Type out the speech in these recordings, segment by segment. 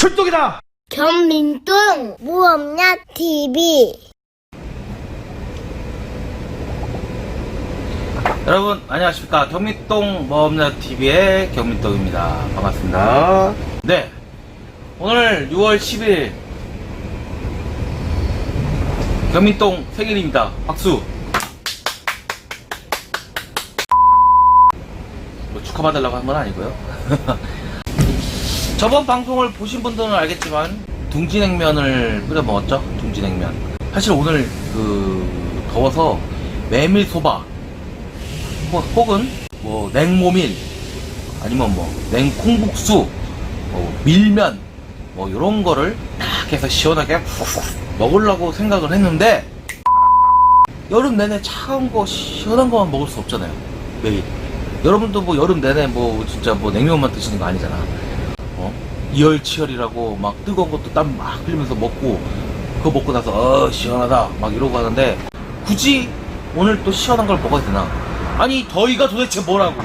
출동이다! 경민동 무엄냐 TV 여러분 안녕하십니까. 경민동 뭐없냐 TV의 경민동입니다. 반갑습니다. 네. 오늘 6월 10일 경민동 생일입니다. 박수. 뭐 축하받으려고 한 건 아니고요 저번 방송을 보신 분들은 알겠지만 둥지냉면을 끓여 먹었죠? 둥지냉면. 사실 오늘 그 더워서 메밀소바 혹- 혹은 뭐 냉모밀 아니면 뭐 냉콩국수 뭐 밀면 뭐 이런 거를 딱 해서 시원하게 먹으려고 생각을 했는데 여름 내내 차가운 거 시원한 거만 먹을 수 없잖아요 매일. 여러분도 뭐 여름 내내 뭐 진짜 뭐 냉면만 드시는 거 아니잖아. 어? 이열치열이라고 막 뜨거운 것도 땀 막 흘리면서 먹고 그거 먹고 나서 어 시원하다. 막 이러고 하는데 굳이 오늘 또 시원한 걸 먹어야 되나? 아니 더위가 도대체 뭐라고?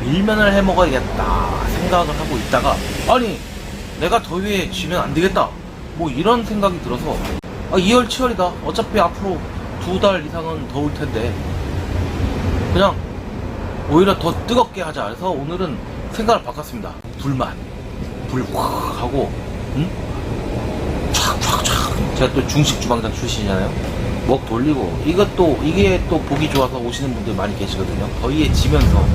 밀면을 해 먹어야겠다 생각을 하고 있다가 아니 내가 더위에 지면 안 되겠다. 뭐 이런 생각이 들어서 아 이열치열이다. 어차피 앞으로 두 달 이상은 더울 텐데. 그냥 오히려 더 뜨겁게 하자. 그래서 오늘은 생각을 바꿨습니다. 불만 불확 하고 응? 촥촥촥. 제가 또 중식 주방장 출신이잖아요. 먹 돌리고 이것도 이게 또 보기 좋아서 오시는 분들 많이 계시거든요. 더위에 지면서.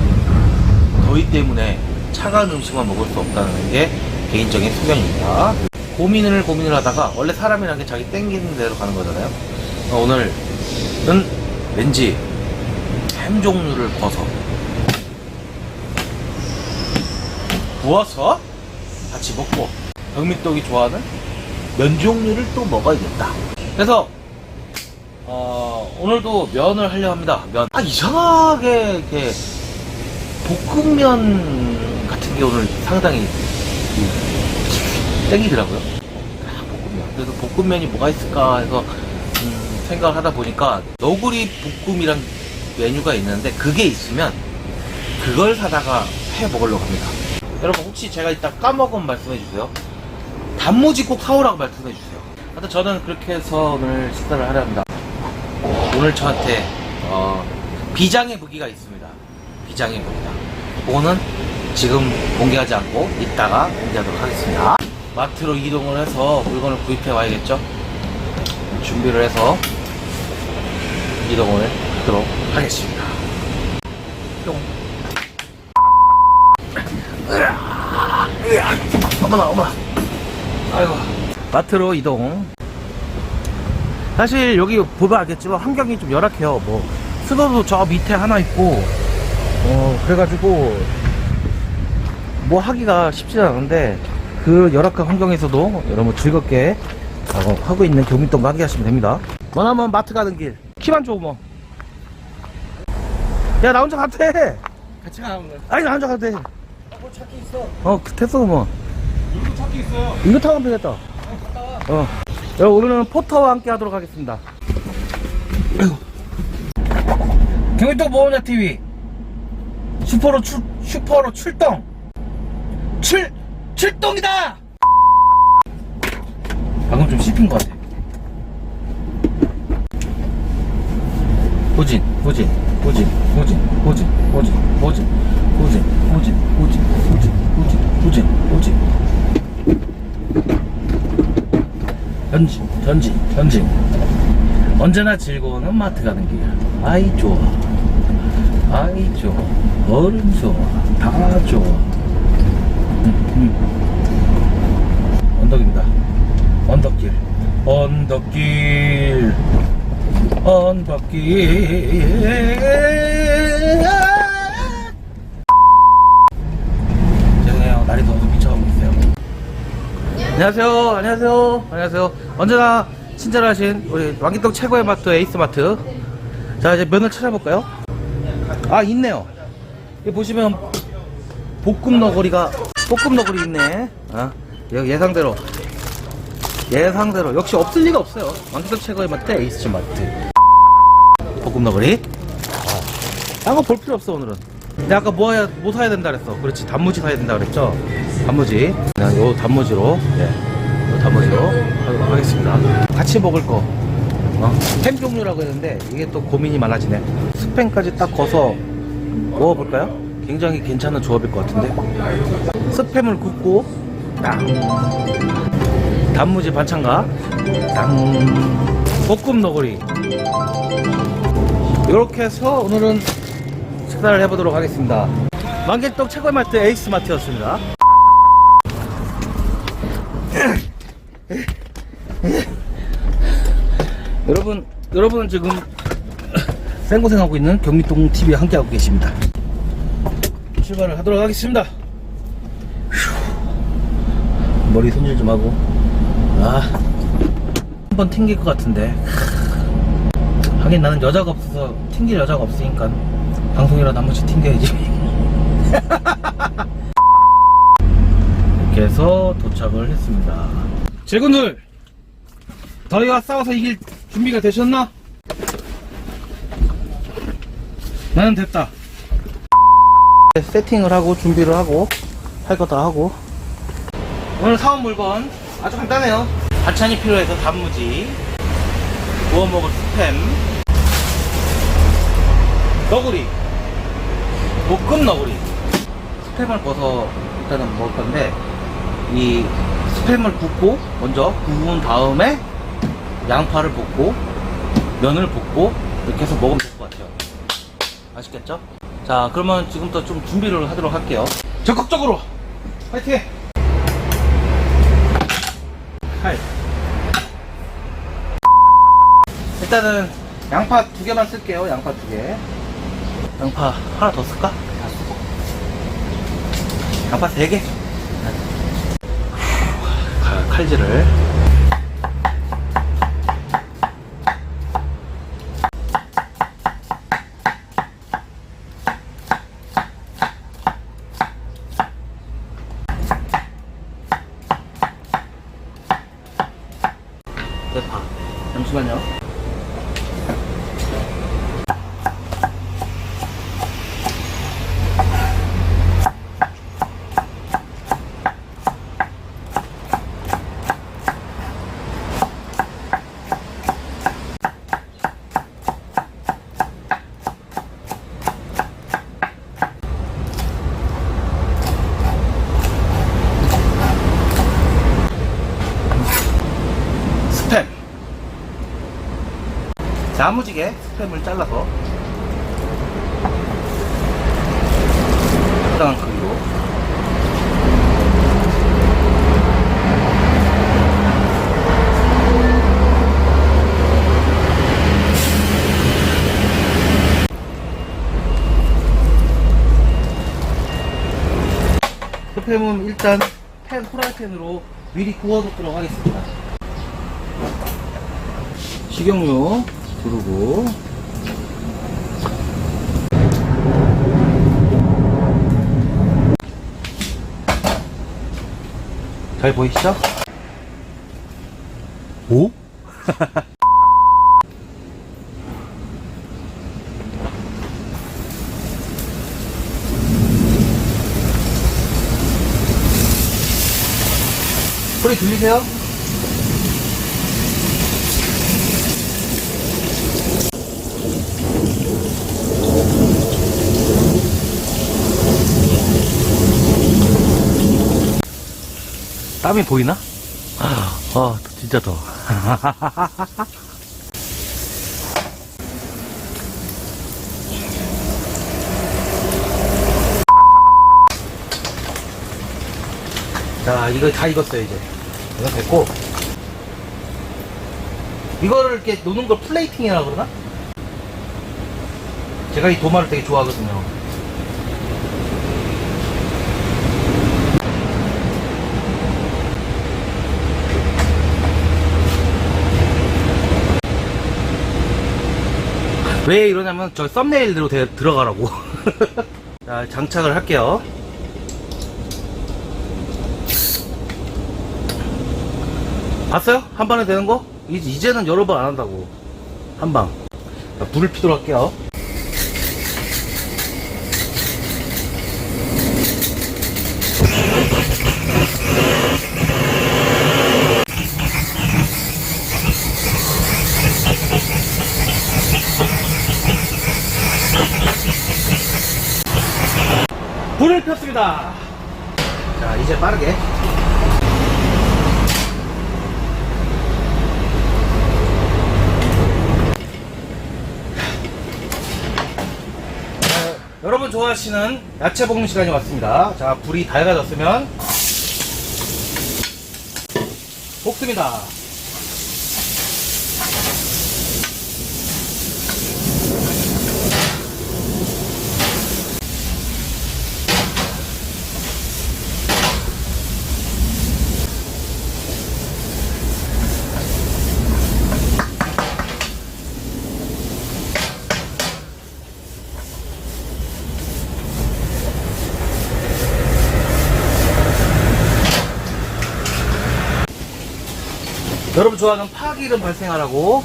더위 때문에 차가운 음식만 먹을 수 없다는 게 개인적인 소견입니다. 고민을 고민을 하다가 원래 사람이란 게 자기 땡기는 대로 가는 거잖아요. 어, 오늘은 왠지 햄 종류를 벗어 부어서 같이 먹고 경민떡이 좋아하는 면 종류를 또 먹어야겠다. 그래서 어, 오늘도 면을 하려 합니다. 면. 아 이상하게 이렇게 볶음면 같은 게 오늘 상당히 이, 땡기더라고요. 아, 볶음면. 그래서 볶음면이 뭐가 있을까 해서 음, 생각을 하다 보니까 너구리 볶음이란 메뉴가 있는데 그게 있으면 그걸 사다가 해 먹으려고 합니다. 여러분 혹시 제가 이따 까먹으면 말씀해 주세요. 단무지 꼭 사오라고 말씀해 주세요. 하여튼 저는 그렇게 해서 오늘 식사를 하려 합니다. 오늘 저한테 어, 비장의 무기가 있습니다. 비장의 무기가. 그거는 지금 공개하지 않고 이따가 공개하도록 하겠습니다. 마트로 이동을 해서 물건을 구입해 와야겠죠? 준비를 해서 이동을 하도록 하겠습니다. 뿅. 으아, 어머나 어머나. 아이고. 마트로 이동. 사실 여기 보면 알겠지만 환경이 좀 열악해요. 뭐 수도도 저 밑에 하나 있고 어 그래가지고 뭐 하기가 쉽지 않은데 그 열악한 환경에서도 여러분 즐겁게 어, 하고 있는 교민동과 함께 하시면 됩니다. 원하면 마트 가는 길. 키만 줘 뭐. 야 나 혼자 가도 돼. 같이 가 오늘. 아니 나 혼자 가도 돼 뭐 찾기 있어. 어, 그 됐어, 뭐. 이거 찾기 있어요. 이거 타면 되겠다. 어. 여러분, 오늘은 포터와 함께 하도록 하겠습니다. 경기도 모험자 TV. 슈퍼로 출, 슈퍼로 출동. 출, 출동이다! 방금 좀 씹힌 것 같아. 호진, 호진, 호진, 호진, 호진, 호진, 호진, 호진, 호진, 호진, 호진, 호진, 호진, 호진. 전진, 전진, 전진. 언제나 즐거운 마트 가는 길. 아이 좋아. 아이 좋아. 어른 좋아. 다 좋아. 음, 음. 언덕입니다. 언덕길. 언덕길. 언덕길. 죄송해요. 날이 더워서 미쳐가고 있어요. 안녕하세요. 안녕하세요. 안녕하세요. 언제나 친절하신 우리 왕기동 최고의 마트 에이스 마트. 자 이제 면을 찾아볼까요? 아 있네요. 여기 보시면 볶음 너구리가 볶음 너구리 있네. 아 예- 예상대로 예상대로 역시 없을 리가 없어요. 왕기동 최고의 마트 에이스 마트. 볶음 너구리. 딴거 볼 필요 없어 오늘은. 내가 아까 뭐, 해야, 뭐 사야 된다 그랬어. 그렇지 단무지 사야 된다 그랬죠? 단무지. 그냥 요 단무지로 예, 요 단무지로 하도록 하겠습니다. 같이 먹을 거. 어? 햄 종류라고 했는데 이게 또 고민이 많아지네. 스팸까지 딱 거서 먹어볼까요? 굉장히 괜찮은 조합일 것 같은데? 스팸을 굽고 땅 단무지 반찬과 땅 볶음 너구리 이렇게 해서 오늘은 식사를 해보도록 하겠습니다. 만개떡 최고의 마트 에이스 마트였습니다. 여러분 여러분은 지금 생고생하고 있는 경리동 TV에 함께하고 계십니다. 출발을 하도록 하겠습니다. 휴. 머리 손질 좀 하고. 아. 한 번 튕길 것 같은데 하긴 나는 여자가 없어서 튕길 여자가 없으니까 방송이라도 한 번씩 튕겨야지. 이렇게 해서 도착을 했습니다. 제군들! 더위와 싸워서 이길 준비가 되셨나? 나는 됐다. 세팅을 하고 준비를 하고 할 거 다 하고. 오늘 사온 물건 아주 간단해요. 반찬이 필요해서 단무지 구워 먹을 스팸 너구리. 볶음 너구리. 스팸을 벗어 일단은 먹을 건데 이 스팸을 굽고 먼저 구운 다음에 양파를 볶고 면을 볶고 이렇게 해서 먹으면 될 것 같아요. 아시겠죠? 자 그러면 지금부터 좀 준비를 하도록 할게요. 적극적으로! 화이팅! 하이. 일단은 양파 두 개만 쓸게요 양파 두개 양파 하나 더 쓸까? 다 쓰고 양파 세개 칼질을 대파 잠시만요 스팸 야무지게 스팸을 잘라서 적당한 크기로. 스팸은 일단 팬 프라이팬으로 미리 구워놓도록 하겠습니다. 식용유 두르고 잘 보이시죠? 오? 소리 들리세요? 땀이 보이나? 아, 아, 진짜 더워. 자, 이거 다 익었어요, 이제. 이거 됐고. 이거를 이렇게 노는 걸 플레이팅이라 그러나? 제가 이 도마를 되게 좋아하거든요. 왜 이러냐면 저 썸네일대로 대- 들어가라고. 자 장착을 할게요. 봤어요? 한 번에 되는 거? 이- 이제는 여러 번 안 한다고. 한방. 불을 피도록 할게요 폈습니다. 자, 이제 빠르게. 자, 여러분 좋아하시는 야채 볶는 시간이 왔습니다. 자, 불이 밝아졌으면 볶습니다. 여러분 좋아하는 파기름 발생하라고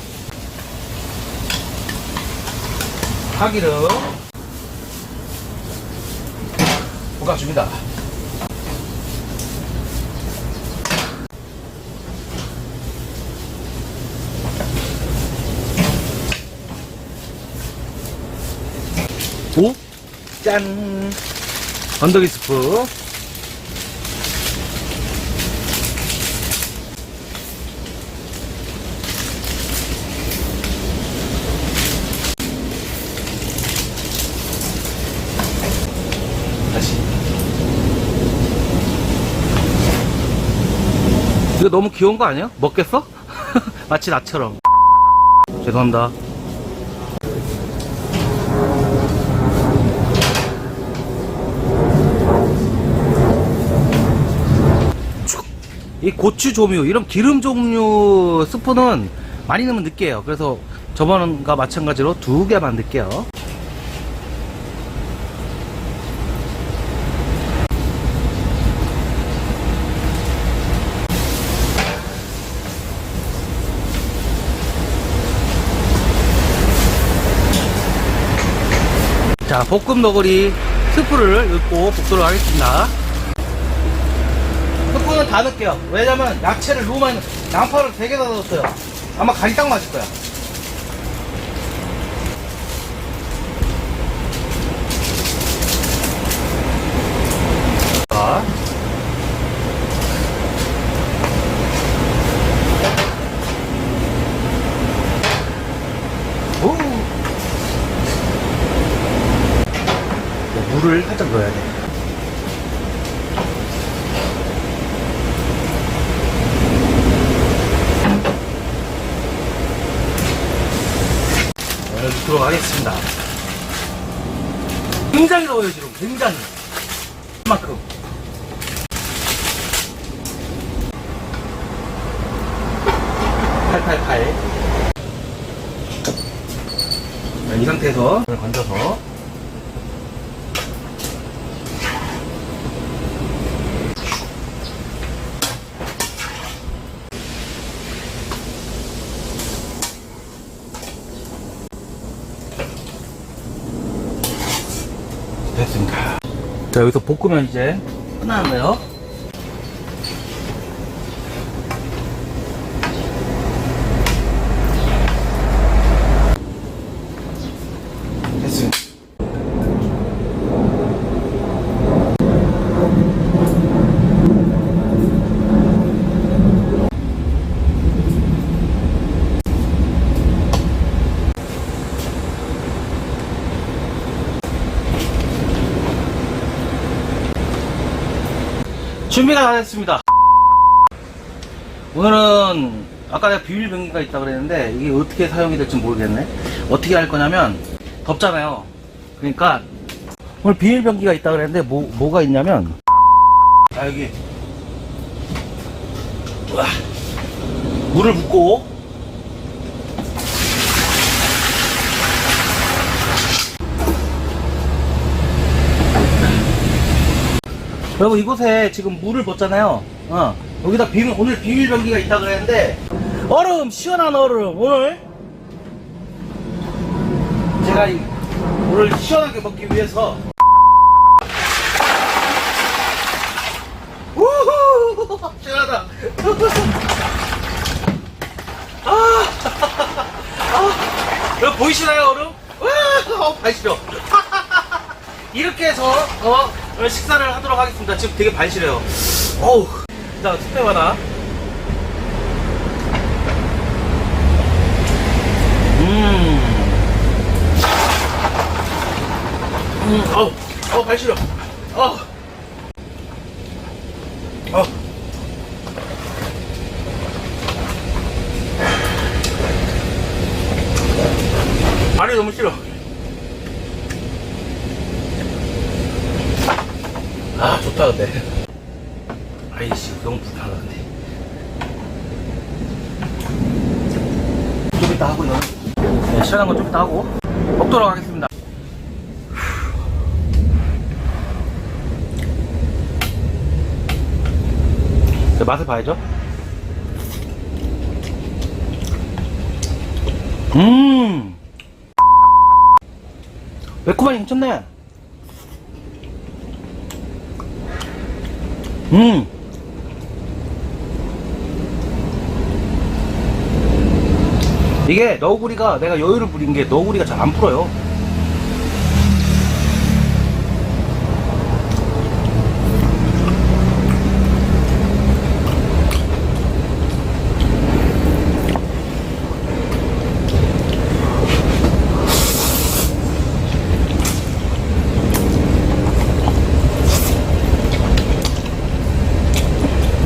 파기름 볶아줍니다. 오? 짠! 건더기 스프 이거 너무 귀여운 거 아니야? 먹겠어? 마치 나처럼. 죄송합니다. 쭉. 이 고추 조미유, 이런 기름 종류 스프는 많이 넣으면 느끼해요. 그래서 저번과 마찬가지로 두 개만 넣을게요. 자, 볶음 너구리 스프를 넣고 볶도록 하겠습니다. 스프는 다 넣을게요. 왜냐면 야채를 너무 많이, 넣- 양파를 3개 다 넣었어요. 아마 간이 딱 맞을 거야. 자. 오. 네, 물을 살짝 넣어야 돼. 네, 넣도록 하겠습니다. 굉장히 넣어요, 지금. 굉장히. 이만큼. 팔팔팔. 자, 이 상태에서 물을 건져서 됐습니다. 자, 여기서 볶으면 이제 끝나는데요. 준비가 다 됐습니다. 오늘은 아까 내가 비밀 변기가 있다 그랬는데 이게 어떻게 사용이 될지 모르겠네. 어떻게 할 거냐면 덥잖아요. 그러니까 오늘 비밀 변기가 있다 그랬는데 뭐 뭐가 있냐면 아 여기. 물을 붓고 여러분 이곳에 지금 물을 붓잖아요. 어 여기다 비밀 오늘 비밀 변기가 있다 그랬는데 얼음 시원한 얼음 오늘 제가 이 물을 시원하게 먹기 위해서 우후 시원하다. 아, 아, 여러분 보이시나요 얼음? 와, 어, 발 시려. 이렇게 해서 어, 식사를 하도록 하겠습니다. 지금 되게 반시래요. 어우, 자, 하나. 음. 음, 어우, 어, 발시려. 어. 어. 말이 너무 싫어. 아, 좋다, 근데. 아이씨, 너무 불편하네. 좀 이따 하고요. 네, 시원한 건 좀 이따 하고. 먹도록 하겠습니다. 네, 맛을 봐야죠. 음! 매콤하니 괜찮네. 음! 이게 너구리가 내가 여유를 부린 게 너구리가 잘 안 풀어요.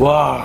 와.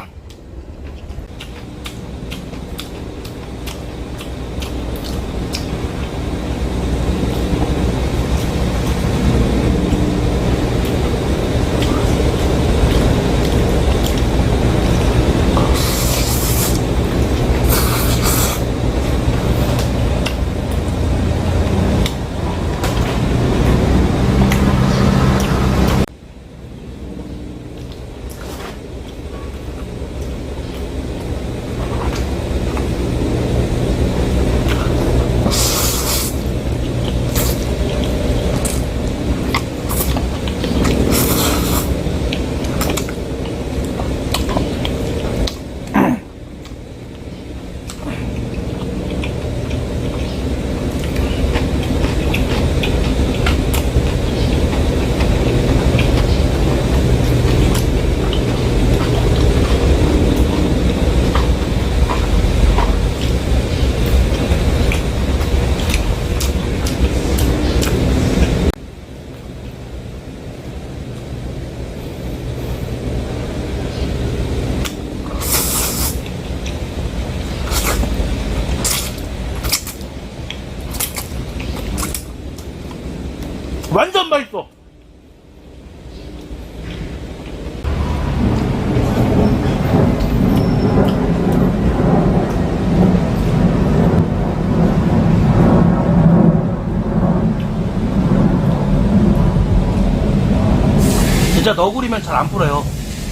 너구리면 잘 안 불어요.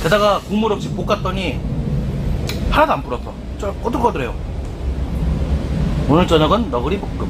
게다가 국물 없이 볶았더니 하나도 안 불었어. 저 꼬들꼬들해요. 오늘 저녁은 너구리 볶음.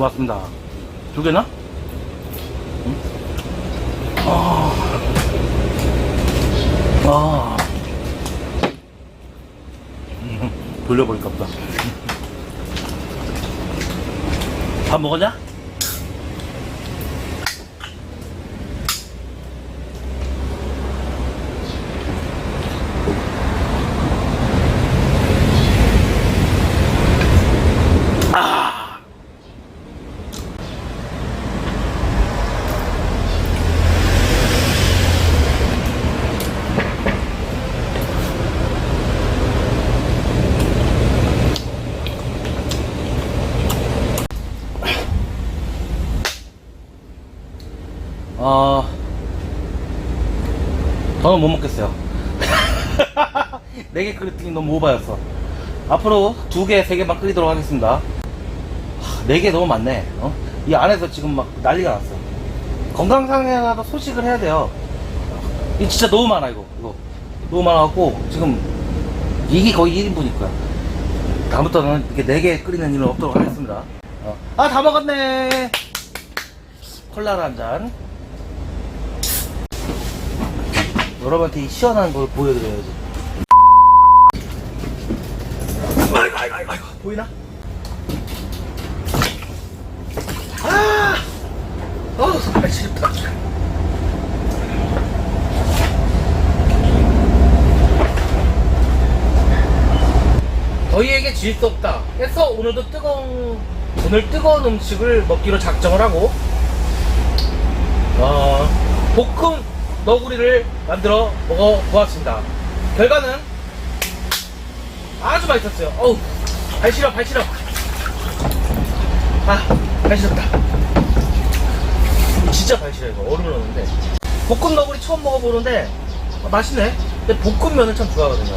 고맙습니다. 두 개나? 응? 아. 아. 음, 돌려버릴까 보다. 밥 먹었냐? 더는 못 먹겠어요. 네 개 끓였더니 너무 오바였어. 앞으로 두 개, 세 개만 끓이도록 하겠습니다. 네 개 너무 많네. 어? 이 안에서 지금 막 난리가 났어. 건강상에라도 소식을 해야 돼요. 이 진짜 너무 많아, 이거. 이거. 너무 많아갖고, 지금, 이게 거의 1인분일 거야. 다음부터는 이렇게 네 개 끓이는 일은 없도록 하겠습니다. 어. 아, 다 먹었네! 콜라를 한 잔. 여러분한테 이 시원한 걸 보여드려야지. 보이나? 아! 어우, 손발 시렵다. 너희에게 질 수 없다. 해서 오늘도 뜨거운, 오늘 뜨거운 음식을 먹기로 작정을 하고, 어, 볶음 너구리를 만들어 먹어보았습니다. 결과는 아주 맛있었어요. 어우, 발 시려, 발 시려. 아, 발 시렵다. 진짜 발 시려, 이거. 얼음을 넣는데. 볶음 너구리 처음 먹어보는데, 아, 맛있네. 근데 볶음면을 참 좋아하거든요.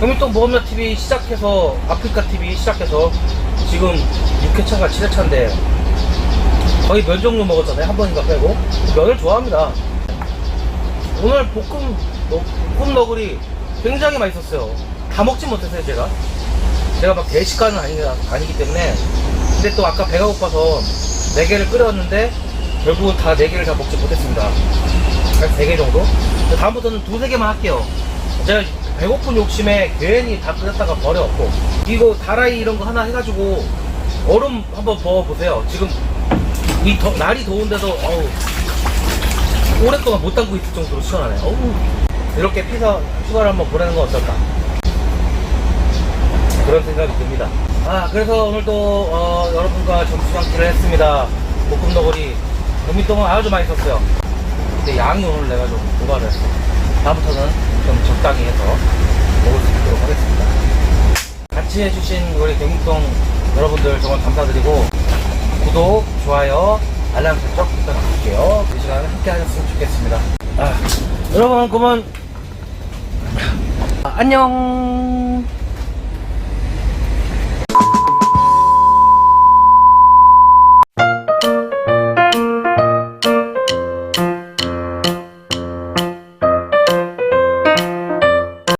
경민동 모험면 TV 시작해서, 아프리카 TV 시작해서, 지금 6회차가 7회차인데, 거의 면 종류 먹었잖아요. 한 번인가 빼고. 면을 좋아합니다. 오늘 볶음, 너- 볶음 너구리 굉장히 맛있었어요. 다 먹진 못했어요, 제가. 제가 막 대식가는 아니, 아니기 때문에. 근데 또 아까 배가 고파서 4개를 끓였는데, 결국은 다 4개를 다 먹지 못했습니다. 한 3개 정도? 다음부터는 두세 개만 할게요. 제가 배고픈 욕심에 괜히 다 끓였다가 버려갖고. 이거 다라이 이런 거 하나 해가지고, 얼음 한번 부어보세요. 지금 이 더- 날이 더운데도 어우 오랫동안 못 담고 있을 정도로 시원하네. 어우 이렇게 피서 휴가를 한번 보내는 건 어떨까? 그런 생각이 듭니다. 아 그래서 오늘도 어, 여러분과 점수장기를 했습니다. 볶음 너구리 경민동은 아주 맛있었어요. 근데 양이 오늘 내가 좀 했어. 다음부터는 좀 적당히 해서 먹을 수 있도록 하겠습니다. 같이 해주신 우리 경민동 여러분들 정말 감사드리고 구독, 좋아요, 알람 설정 부탁드 릴게요. 이 시간에 함께 하셨으면 좋겠습니다. 아, 여러분, 그러면 아, 안녕.